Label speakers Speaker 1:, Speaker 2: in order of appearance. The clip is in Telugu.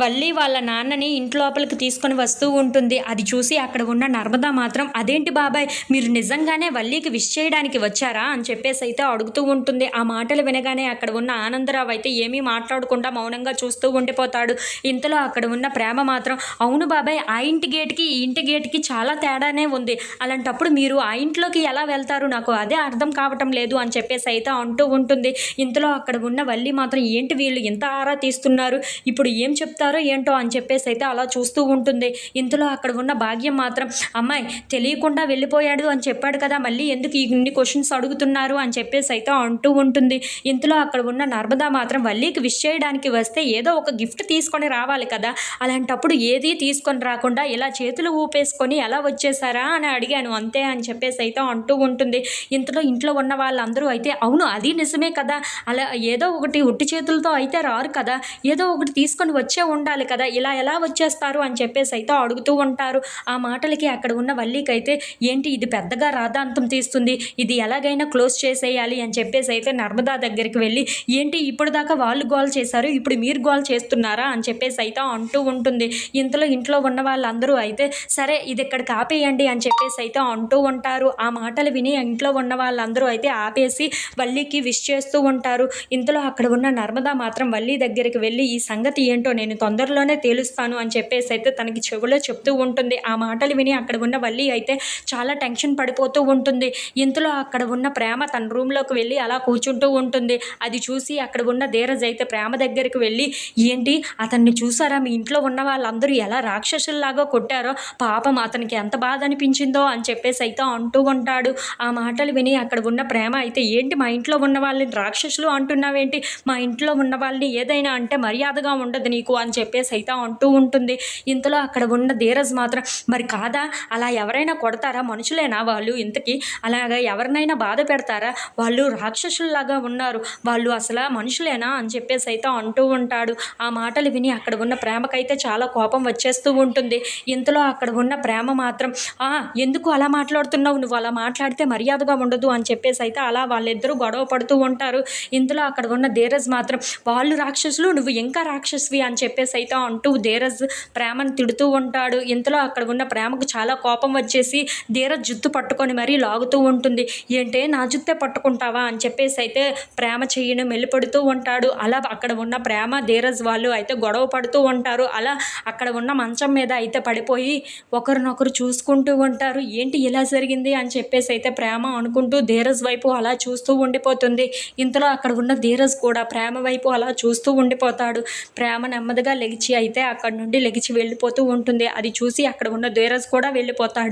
Speaker 1: వల్లి వాళ్ళ నాన్నని ఇంటి లోపలికి తీసుకొని వస్తూ ఉంటుంది. అది చూసి అక్కడ ఉన్న నర్మదా మాత్రం అదేంటి బాబాయ్ మీరు నిజంగానే వల్లికి విష్ చేయడానికి వచ్చారా? అని చెప్పేసి అయితే అడుగుతూ ఉంటుంది. ఆ మాటలు వినగానే అక్కడ ఉన్న ఆనందరావు అయితే ఏమీ మాట్లాడకుండా మౌనంగా చూస్తూ ఉండిపోతాడు. ఇంతలో అక్కడ ఉన్న ప్రేమ మాత్రం అవును బాబాయ్ ఆ ఇంటి గేట్కి ఈ ఇంటి గేట్కి చాలా తేడానే ఉంది. అలాంటప్పుడు మీరు ఆ ఇంట్లోకి ఎలా వెళ్తారు? నాకు అదే అర్థం కావటం లేదు అని చెప్పేసి అయితే అంటూ ఉంటుంది. ఇంతలో అక్కడ ఉన్న వల్లి మాత్రం ఏంటి వీళ్ళు ఇంత ఆరా తీస్తున్నారు? ఇప్పుడు ఏం చెప్తారు? ఏంటో అని చెప్పేసి అయితే అలా చూస్తూ ఉంటుంది. ఇంతలో అక్కడ ఉన్న భాగ్యం మాత్రం అమ్మాయి తెలియకుండా వెళ్ళిపోయాడు అని చెప్పాడు కదా మళ్ళీ ఎందుకు ఇన్ని క్వశ్చన్స్ అడుగుతున్నారు? అని చెప్పేసి అయితే అంటూ ఉంటుంది. ఇంతలో అక్కడ ఉన్న నర్మదా మాత్రం వల్లీకి విష్ చేయడానికి వస్తే ఏదో ఒక గిఫ్ట్ తీసుకొని రావాలి కదా అలాంటప్పుడు ఏది తీసుకొని రాకుండా ఇలా చేతులు ఊపేసుకొని ఎలా వచ్చేసారా అని అడిగాను అంతే అని చెప్పేసి అయితే అంటూ ఉంటుంది. ఇంతలో ఇంట్లో ఉన్న వాళ్ళందరూ అయితే అవును అది నిజమే కదా అలా ఏదో ఒకటి ఉట్టి చేతులతో అయితే రారు కదా ఏదో ఒకటి తీసుకొని వచ్చే ఉండాలి కదా ఇలా ఎలా వచ్చేస్తారు అని చెప్పేసి అయితే అడుగుతూ ఉంటారు. ఆ మాటలకి అక్కడ ఉన్న వల్లికి అయితే ఏంటి ఇది పెద్దగా రాధాంతం తీస్తుంది ఇది ఎలాగైనా క్లోజ్ చేసేయాలి అని చెప్పేసి అయితే నర్మదా దగ్గరికి వెళ్ళి ఏంటి ఇప్పుడు దాకా వాళ్ళు గోల్ చేశారు ఇప్పుడు మీరు గోల్ చేస్తున్నారా అని చెప్పేసి అయితే అంటూ ఉంటుంది. ఇంతలో ఇంట్లో ఉన్న వాళ్ళందరూ అయితే సరే ఇది ఇక్కడ ఆపేయండి అని చెప్పేసి అయితే అంటూ ఉంటారు. ఆ మాటలు విని ఇంట్లో ఉన్న వాళ్ళందరూ అయితే ఆపేసి వల్లికి విష్ చేస్తూ ఉంటారు. ఇంతలో అక్కడ ఉన్న నర్మదా మాత్రం వల్లి దగ్గరికి వెళ్ళి ఈ సంగతి ఏంటో నేను తొందరలోనే తేలుస్తాను అని చెప్పేసి అయితే తనకి చెవిలో చెప్తూ ఉంటుంది. ఆ మాటలు విని అక్కడ ఉన్న వల్లి అయితే చాలా టెన్షన్ పడిపోతూ ఉంటుంది. ఇంతలో అక్కడ ఉన్న ప్రేమ తన రూమ్లోకి వెళ్ళి అలా కూర్చుంటూ ఉంటుంది. అది చూసి అక్కడ ఉన్న ధీరజ్ అయితే ప్రేమ దగ్గరికి వెళ్ళి ఏంటి? అతన్ని చూసారా? మీ ఇంట్లో ఉన్న వాళ్ళందరూ ఎలా రాక్షసుల్లాగా కొట్టారో? పాపం అతనికి ఎంత బాధ అనిపించిందో? అని చెప్పేసి అయితే అంటూ ఉంటాడు. ఆ మాటలు విని అక్కడ ఉన్న ప్రేమ అయితే ఏంటి? మా ఇంట్లో ఉన్న వాళ్ళని రాక్షసులు అంటున్నావేంటి? మా ఇంట్లో ఉన్న వాళ్ళని ఏదైనా అంటే మర్యాదగా ఉండదు నీకు అని చెప్పేసి అయితే అంటూ ఉంటుంది. ఇంతలో అక్కడ ఉన్న ధీరజ్ మాత్రం మరి కాదా? అలా ఎవరైనా కొడతారా? మనుషులేనా వాళ్ళు? ఇంతకీ అలాగా ఎవరినైనా బాధ పెడతారా? వాళ్ళు రాక్షసుల్లాగా ఉన్నారు. వాళ్ళు అసలు మనుషులేనా? అని చెప్పేసి అయితే అంటూ ఉంటాడు. ఆ మాటలు విని అక్కడ ఉన్న ప్రేమకైతే చాలా కోపం వచ్చేస్తూ ఉంటుంది. ఇంతలో అక్కడ ఉన్న ప్రేమ మాత్రం "ఆ, ఎందుకు అలా మాట్లాడుతున్నావు? నువ్వు అలా మాట్లాడితే మర్యాదగా ఉండదు అని చెప్పేసి అయితే అలా వాళ్ళిద్దరూ గొడవ పడుతూ ఉంటారు. ఇంతలో అక్కడ ఉన్న ధీరజ్ మాత్రం వాళ్ళు రాక్షసులు నువ్వు ఇంకా రాక్షసువి అని చెప్పేసి అయితే అంటూ ధీరజ్ ప్రేమను తిడుతూ ఉంటాడు. ఇంతలో అక్కడ ఉన్న ప్రేమకు చాలా కోపం వచ్చేసి ధీరజ్ జుత్తు పట్టుకొని మరీ లాగుతూ ఉంటుంది. ఏంటే నా జుత్తే పట్టుకుంటావా అని చెప్పేసి అయితే ప్రేమ చెయ్యిని మెల్లిపడుతూ ఉంటాడు. అలా అక్కడ ఉన్న ప్రేమ ధీరజ్ వాళ్ళు అయితే గొడవ పడుతూ ఉంటారు. అలా అక్కడ ఉన్న మంచం మీద అయితే పడిపోయి ఒకరినొకరు చూసుకుంటూ ఉంటారు. ఏంటి ఇలా జరిగింది అని చెప్పేసి అయితే ప్రేమ అనుకుంటూ ధీరజ్ వైపు అలా చూస్తూ ఉండిపోతుంది. ఇంతలో అక్కడ ఉన్న ధీరజ్ కూడా ప్రేమ వైపు అలా చూస్తూ ఉండిపోతాడు. ప్రేమ నెమ్మదిగా లెగిచి అయితే అక్కడ నుండి లెగిచి వెళ్ళిపోతూ ఉంటుంది. అది చూసి అక్కడ ఉన్న ధీరజ్ కూడా వెళ్ళిపోతాడు.